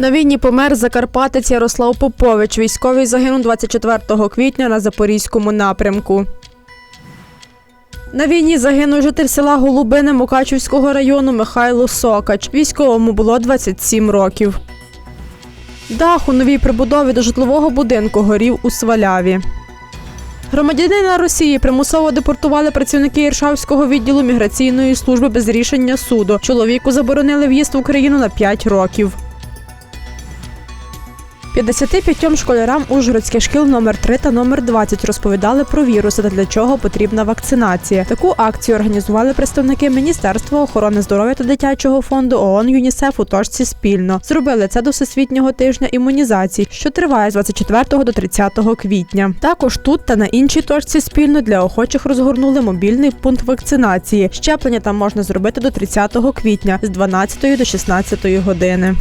На війні помер закарпатець Ярослав Попович. Військовий загинув 24 квітня на Запорізькому напрямку. На війні загинув житель села Голубине Мукачівського району Михайло Сокач. Військовому було 27 років. Дах у новій прибудові до житлового будинку горів у Сваляві. Громадянина Росії примусово депортували працівники Іршавського відділу міграційної служби без рішення суду. Чоловіку заборонили в'їзд в Україну на 5 років. 55 школярам Ужгородських шкіл номер 3 та номер 20 розповідали про віруси та для чого потрібна вакцинація. Таку акцію організували представники Міністерства охорони здоров'я та дитячого фонду ООН ЮНІСЕФ у точці спільно. Зробили це до всесвітнього тижня імунізацій, що триває з 24 до 30 квітня. Також тут та на іншій точці спільно для охочих розгорнули мобільний пункт вакцинації. Щеплення там можна зробити до 30 квітня з 12 до 16 години.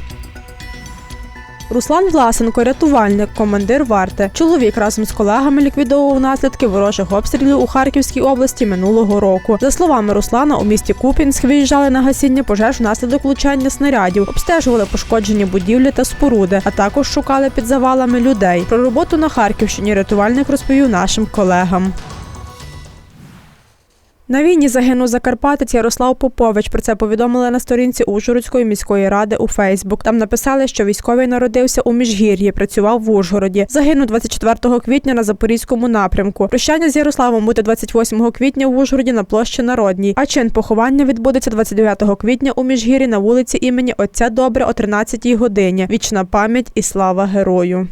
Руслан Власенко, рятувальник, командир варти. Чоловік разом з колегами ліквідовував наслідки ворожих обстрілів у Харківській області минулого року. За словами Руслана, у місті Куп'янськ виїжджали на гасіння пожеж внаслідок влучання снарядів, обстежували пошкоджені будівлі та споруди, а також шукали під завалами людей. Про роботу на Харківщині рятувальник розповів нашим колегам. На війні загинув закарпатець Ярослав Попович. Про це повідомили на сторінці Ужгородської міської ради у Фейсбук. Там написали, що військовий народився у Міжгір'ї, працював в Ужгороді. Загинув 24 квітня на Запорізькому напрямку. Прощання з Ярославом буде 28 квітня в Ужгороді на площі Народній. А чин поховання відбудеться 29 квітня у Міжгір'ї на вулиці імені Отця Добре о 13 годині. Вічна пам'ять і слава герою.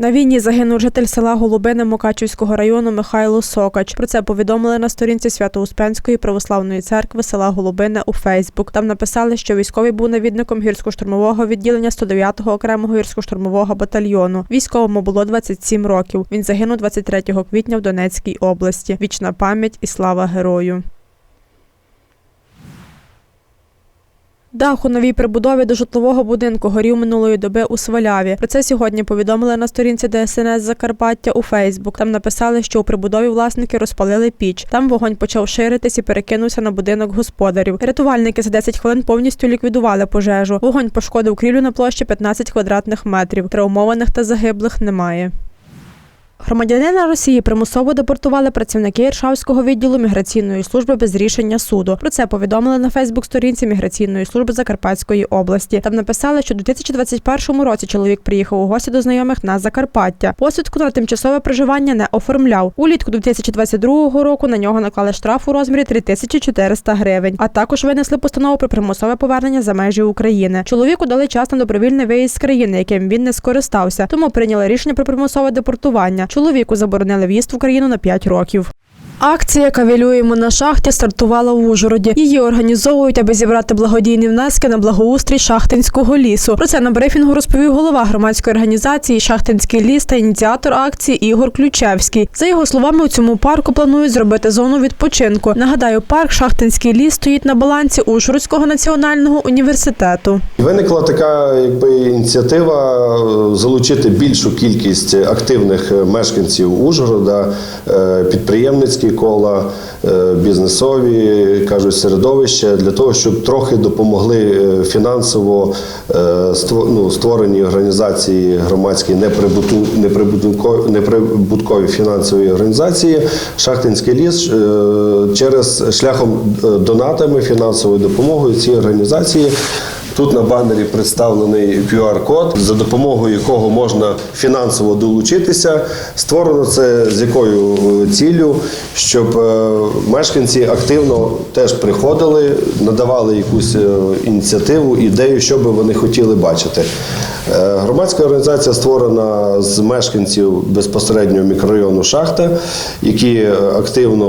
На війні загинув житель села Голубине Мукачівського району Михайло Сокач. Про це повідомили на сторінці Свято-Успенської православної церкви села Голубине у Фейсбук. Там написали, що військовий був навідником гірсько-штурмового відділення 109-го окремого гірсько-штурмового батальйону. Військовому було 27 років. Він загинув 23 квітня в Донецькій області. Вічна пам'ять і слава герою. Дах у новій прибудові до житлового будинку горів минулої доби у Сваляві. Про це сьогодні повідомили на сторінці ДСНС Закарпаття у Фейсбук. Там написали, що у прибудові власники розпалили піч. Там вогонь почав ширитись і перекинувся на будинок господарів. Рятувальники за 10 хвилин повністю ліквідували пожежу. Вогонь пошкодив крілю на площі 15 квадратних метрів. Травмованих та загиблих немає. Громадянина Росії примусово депортували працівники Іршавського відділу міграційної служби без рішення суду. Про це повідомили на Фейсбук-сторінці міграційної служби Закарпатської області. Там написали, що у 2021 році чоловік приїхав у гості до знайомих на Закарпаття. Посвідку на тимчасове проживання не оформляв. Улітку 2022 року на нього наклали штраф у розмірі 3400 гривень, а також винесли постанову про примусове повернення за межі України. Чоловіку дали час на добровільний виїзд з країни, яким він не скористався, тому прийняли рішення про примусове депортування. Чоловіку заборонили в'їзд в Україну на 5 років. Акція «Кавілюємо на шахті стартувала в Ужгороді. Її організовують, аби зібрати благодійні внески на благоустрій шахтинського лісу. Про це на брифінгу розповів голова громадської організації Шахтинський ліс та ініціатор акції Ігор Ключевський. За його словами, у цьому парку планують зробити зону відпочинку. Нагадаю, парк Шахтинський ліс стоїть на балансі Ужгородського національного університету. Виникла така якби ініціатива е, залучити більшу кількість активних мешканців Ужгорода, е, підприємницькі кола, е, бізнесові кажуть середовища для того, щоб трохи допомогли е, фінансово е, ну, створеній організації громадській неприбуту- неприбуткові, неприбуткові фінансові організації Шахтинський ліс через шляхом донатами, фінансовою допомогою ці організації. Тут на банері представлений QR-код, за допомогою якого можна фінансово долучитися. Створено це з якою е, ціллю, щоб е, мешканці активно теж приходили, надавали якусь е, ініціативу, ідею, що би вони хотіли бачити. Громадська організація створена з мешканців безпосередньо мікрорайону Шахта, які активно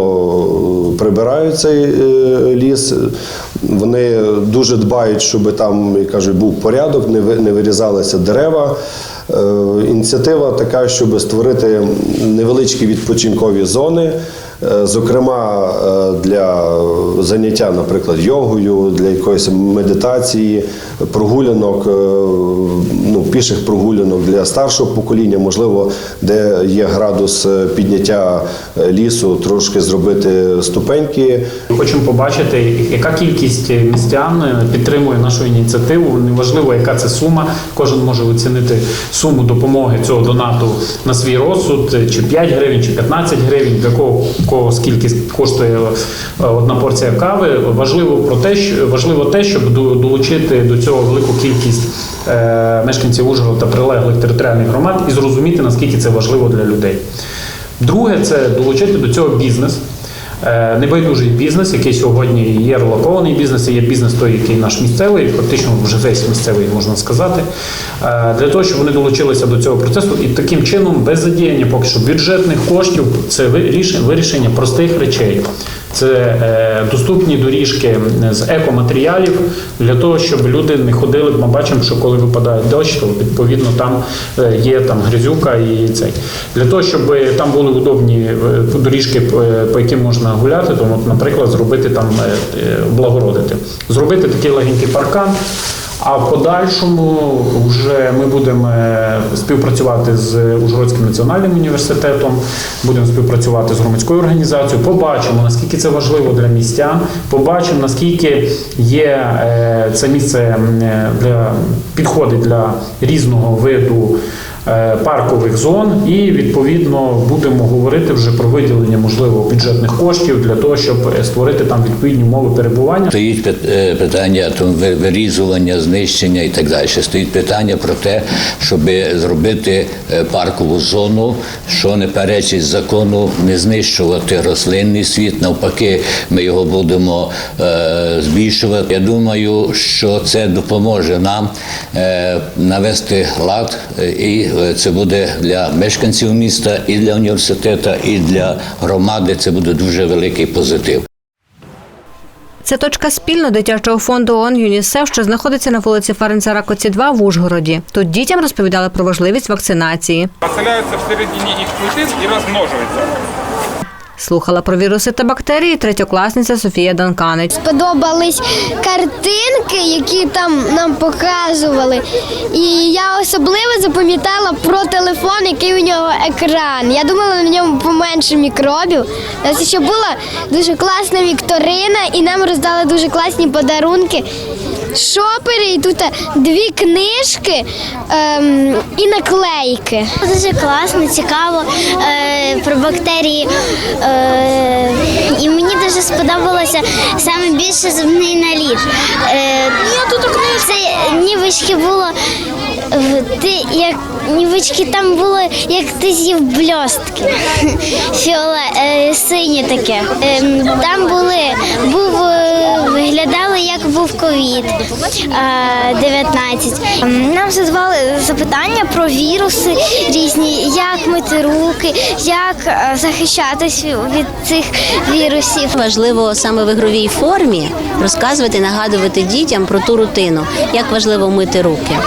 прибирають цей ліс. Вони дуже дбають, щоб там, кажуть, був порядок, не вирізалися дерева. Е, Ініціатива така, щоб створити невеличкі відпочинкові зони. е, Зокрема, е, для заняття, наприклад, йогою, для якоїсь медитації, прогулянок, ну, піших прогулянок для старшого покоління, можливо, де є градус підняття лісу, трошки зробити ступеньки. Хочемо побачити, яка кількість містян підтримує нашу ініціативу. Неважливо, яка це сума. Кожен може оцінити суму допомоги цього донату на свій розсуд, чи 5 гривень, чи 15 гривень, для кого, кого скільки коштує е, одна порція кави. Важливо про те, що важливо те, щоб долучити до цього велику кількість е, мешканців Ужгорода та прилеглих територіальних громад і зрозуміти наскільки це важливо для людей. Друге, це долучити до цього бізнес. Е, Небайдужий бізнес, який сьогодні є релокований бізнес, і є бізнес той, який наш місцевий, фактично вже весь місцевий, можна сказати, Е, для того, щоб вони долучилися до цього процесу і таким чином, без задіяння поки що бюджетних коштів, це вирішення, вирішення простих речей. Це е, доступні доріжки з екоматеріалів для того, щоб люди не ходили. Ми бачимо, що коли випадає дощ, то відповідно там е, є там грязюка і цей. Для того, щоб там були удобні е, доріжки, по- яким можна гуляти, то, наприклад, зробити там облагородити, зробити такий легенький паркан. А в подальшому вже ми будемо співпрацювати з Ужгородським національним університетом, будемо співпрацювати з громадською організацією. Побачимо, наскільки це важливо для містян. Побачимо, наскільки є е, це місце е, для підходить для різного виду. Е, Паркових зон, і відповідно будемо говорити вже про виділення можливо бюджетних коштів для того, щоб е, створити там відповідні умови перебування. Стоїть е, питання там, вирізування, знищення і так далі. Стоїть питання про те, щоб зробити паркову зону, що не перечить закону, не знищувати рослинний світ. Навпаки, ми його будемо е, збільшувати. Я думаю, що це допоможе нам е, навести лад, і це буде для мешканців міста, і для університету, і для громади. Це буде дуже великий позитив. Це точка спільно дитячого фонду ООН ЮНІСЕФ, що знаходиться на вулиці Ференца Ракоці 2 в Ужгороді. Тут дітям розповідали про важливість вакцинації. Поселяються всередині їх клітин і розмножуються. Слухала про віруси та бактерії третьокласниця Софія Данканич. сподобались картинки, які там нам показували. І я особливо запам'ятала про телефон, який у нього екран. Я думала, на ньому поменше мікробів. У нас ще була дуже класна вікторина, і нам роздали дуже класні подарунки. Шопери, і тут дві книжки ем, і наклейки. Дуже класно, цікаво е, про бактерії. Е, і мені дуже сподобалося саме більше зубний наліт. Е, це нівочки було. е, Ти як нівочки там було, як ти з'їв бльостки. Фіоле е, синє таке. Е, там були, був е, е, 19. Нам задавали запитання про віруси різні, як мити руки, як е, захищатись від цих вірусів. Важливо саме в ігровій формі розказувати, нагадувати дітям про ту рутину, як важливо мити руки,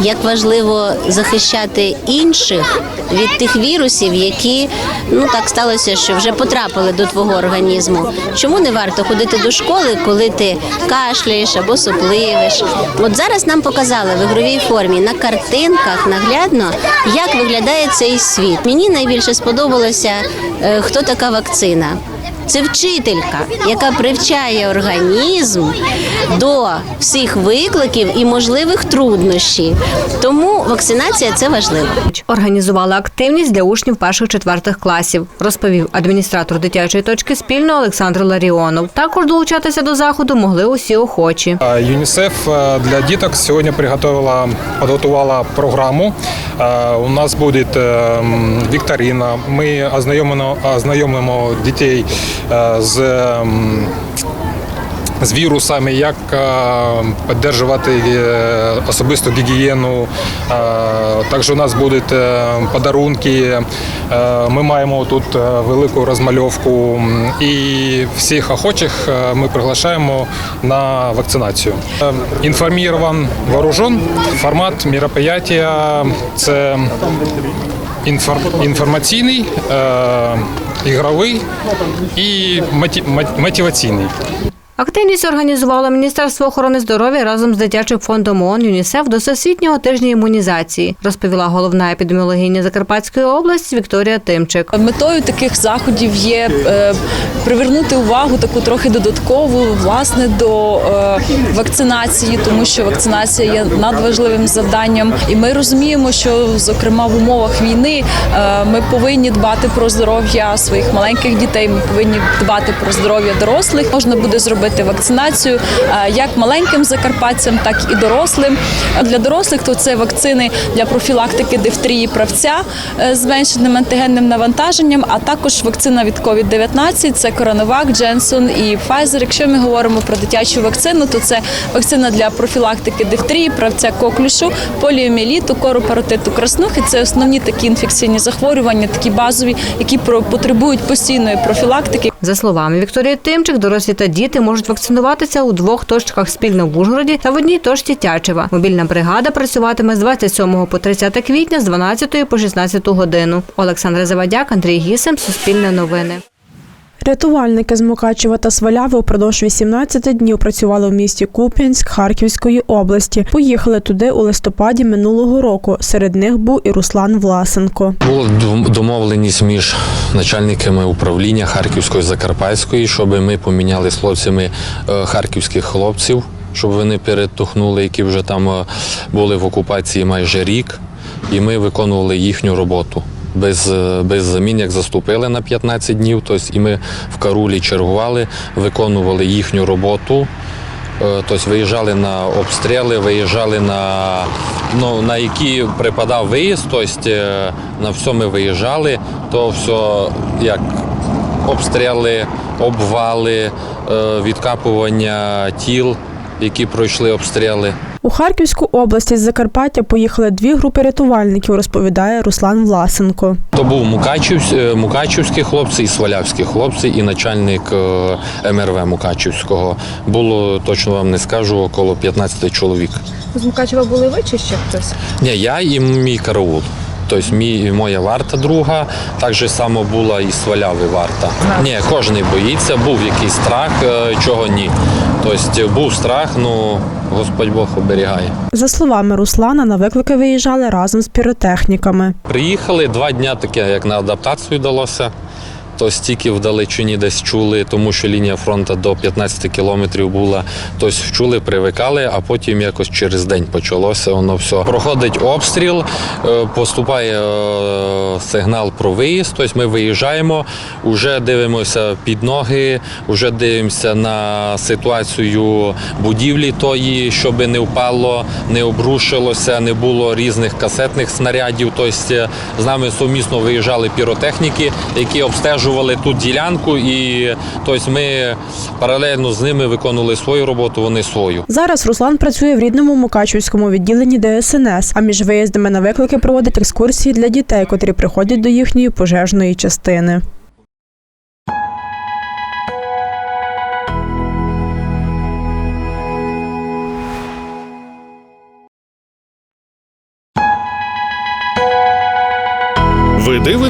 як важливо захищати інших від тих вірусів, які ну так сталося, що вже потрапили до твого організму. Чому не варто ходити до школи, коли ти кашляєш або сопливиш? От зараз нам показали в ігровій формі на картинках наглядно, як виглядає цей світ. Мені найбільше сподобалося, е, хто така вакцина. Це вчителька, яка привчає організм до всіх викликів і можливих труднощів. Тому вакцинація це важливо. Організували активність для учнів перших-четвертих класів, розповів адміністратор дитячої точки спільно Олександр Ларіонов. Також долучатися до заходу могли усі охочі. ЮНІСЕФ для діток сьогодні приготувала, підготувала програму. У нас буде е, вікторина. Ми ознайомимо, ознайомимо дітей з з вірусами, як підтримувати особисту гігієну. Е, Також у нас будуть е, подарунки. Е, Ми маємо тут е, велику розмальовку і всіх охочих е, ми приглашаємо на вакцинацію. Е, Інформирован вооружен. Формат мероприятия – це інфор- інформаційний, е, ігровий і мотиваційний. Активність організувало Міністерство охорони здоров'я разом з дитячим фондом ООН ЮНІСЕФ до Всесвітнього тижня імунізації, розповіла головна епідеміологиня Закарпатської області Вікторія Тимчик. Метою таких заходів є е, привернути увагу таку трохи додаткову власне до е, вакцинації, тому що вакцинація є надважливим завданням, і ми розуміємо, що зокрема в умовах війни е, ми повинні дбати про здоров'я своїх маленьких дітей. Ми повинні дбати про здоров'я дорослих. Можна буде зробити вакцинацію е, як маленьким закарпатцям, так і дорослим. Для дорослих то це вакцини для профілактики дифтерії правця е, з зменшеним антигенним навантаженням, а також вакцина від COVID-19 – це Коронавак, Дженсон і Pfizer. Якщо ми говоримо про дитячу вакцину, то це вакцина для профілактики дифтерії, правця коклюшу, поліоміеліту, коропаротиту краснухи. Це основні такі інфекційні захворювання, такі базові, які потребують постійної профілактики. За словами Вікторії Тимчик, дорослі та діти можуть вакцинуватися у двох точках спільно в Ужгороді та в одній точці Тячева. Мобільна бригада працюватиме з 27 по 30 квітня з 12 по 16 годину. Олександра Завадяк, Андрій Гісем, Суспільне новини. Рятувальники з Мукачева та Сваляви упродовж 18 днів працювали в місті Куп'янськ Харківської області. Поїхали туди у листопаді минулого року. Серед них був і Руслан Власенко. Була дом- домовленість між начальниками управління Харківської Закарпатської, щоб ми поміняли з хлопцями е, харківських хлопців, щоб вони перетухнули, які вже там е, були в окупації майже рік, і ми виконували їхню роботу. Без, е, без замін, як заступили на 15 днів, тобто і ми в Карулі чергували, виконували їхню роботу. Е, Тобто виїжджали на обстріли, виїжджали на, ну, на які припадав виїзд, тобто е, на все ми виїжджали, то все як обстріли, обвали, відкапування тіл, які пройшли обстріли. У Харківську область із Закарпаття поїхали дві групи рятувальників, розповідає Руслан Власенко. То був Мукачів, е, Мукачівські хлопці і Свалявські хлопці, і начальник е, МРВ Мукачівського. Було точно вам не скажу, около 15 чоловік. З Мукачева були ви чи ще хтось? Ні, я і мій караул. Тобто мій, моя варта друга, так же само була і сваляви варта. Ні, кожен боїться, був якийсь страх, е, чого ні. Тобто був страх, ну Господь Бог оберігає. За словами Руслана, на виклики виїжджали разом з піротехніками. Приїхали два дні таке, як на адаптацію далося. То стільки вдалечині десь чули, тому що лінія фронту до 15 кілометрів була. Тобто чули, привикали, а потім якось через день почалося воно все. Проходить обстріл, е, поступає е, сигнал про виїзд. Тобто ми виїжджаємо, вже дивимося під ноги, вже дивимося на ситуацію будівлі тої, щоб не впало, не обрушилося, не було різних касетних снарядів. Тобто з нами сумісно виїжджали піротехніки, які обстежували тут ділянку, і тобто ми паралельно з ними виконували свою роботу, вони свою. Зараз Руслан працює в рідному Мукачівському відділенні ДСНС, а між виїздами на виклики проводить екскурсії для дітей, котрі приходять до їхньої пожежної частини.